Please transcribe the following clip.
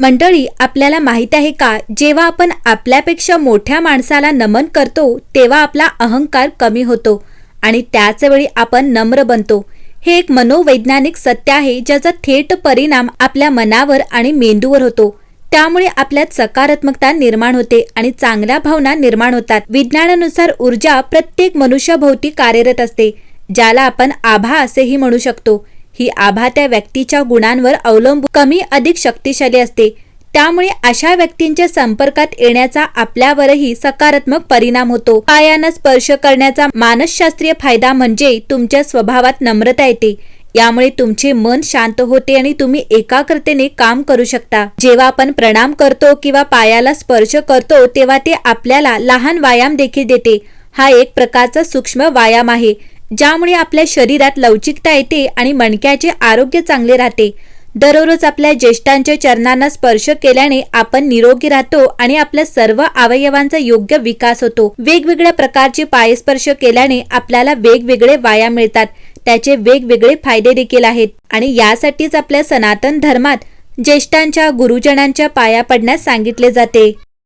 मंडळी आपल्याला माहीत आहे का जेव्हा आपण आपल्यापेक्षा मोठ्या माणसाला नमन करतो तेव्हा आपला अहंकार कमी होतो आणि त्याच वेळी आपण नम्र बनतो. हे एक मनोवैज्ञानिक सत्य आहे ज्याचा थेट परिणाम आपल्या मनावर आणि मेंदूवर होतो. त्यामुळे आपल्यात सकारात्मकता निर्माण होते आणि चांगल्या भावना निर्माण होतात. विज्ञानानुसार ऊर्जा प्रत्येक मनुष्याभोवती कार्यरत असते ज्याला आपण आभा असेही म्हणू शकतो. ही आभा त्या व्यक्तीच्या गुणांवर अवलंबून कमी अधिक शक्तिशाली असते. त्यामुळे अशा व्यक्तींच्या संपर्कात येण्याचा आपल्यावरही सकारात्मक परिणाम होतो. पायानं स्पर्श करण्याचा मानसशास्त्रीय फायदा म्हणजे तुमच्या स्वभावात नम्रता येते. यामुळे तुमचे मन शांत होते आणि तुम्ही एकाग्रतेने काम करू शकता. जेव्हा आपण प्रणाम करतो किंवा पायाला स्पर्श करतो तेव्हा ते आपल्याला लहान व्यायाम देखील देते. हा एक प्रकारचा सूक्ष्म व्यायाम आहे. ज्यामुळे आपल्या शरीरात लवचिकता येते आणि मणक्याचे आरोग्य चांगले राहते. दररोज आपल्या ज्येष्ठांच्या चरणांना स्पर्श केल्याने आपण निरोगी राहतो आणि आपल्या सर्व अवयवांचा योग्य विकास होतो. वेगवेगळ्या प्रकारचे पायस्पर्श केल्याने आपल्याला वेगवेगळे व्यायाम मिळतात. त्याचे वेगवेगळे फायदे देखील आहेत. आणि यासाठीच आपल्या सनातन धर्मात ज्येष्ठांच्या गुरुजनांच्या पाया पडण्यास सांगितले जाते.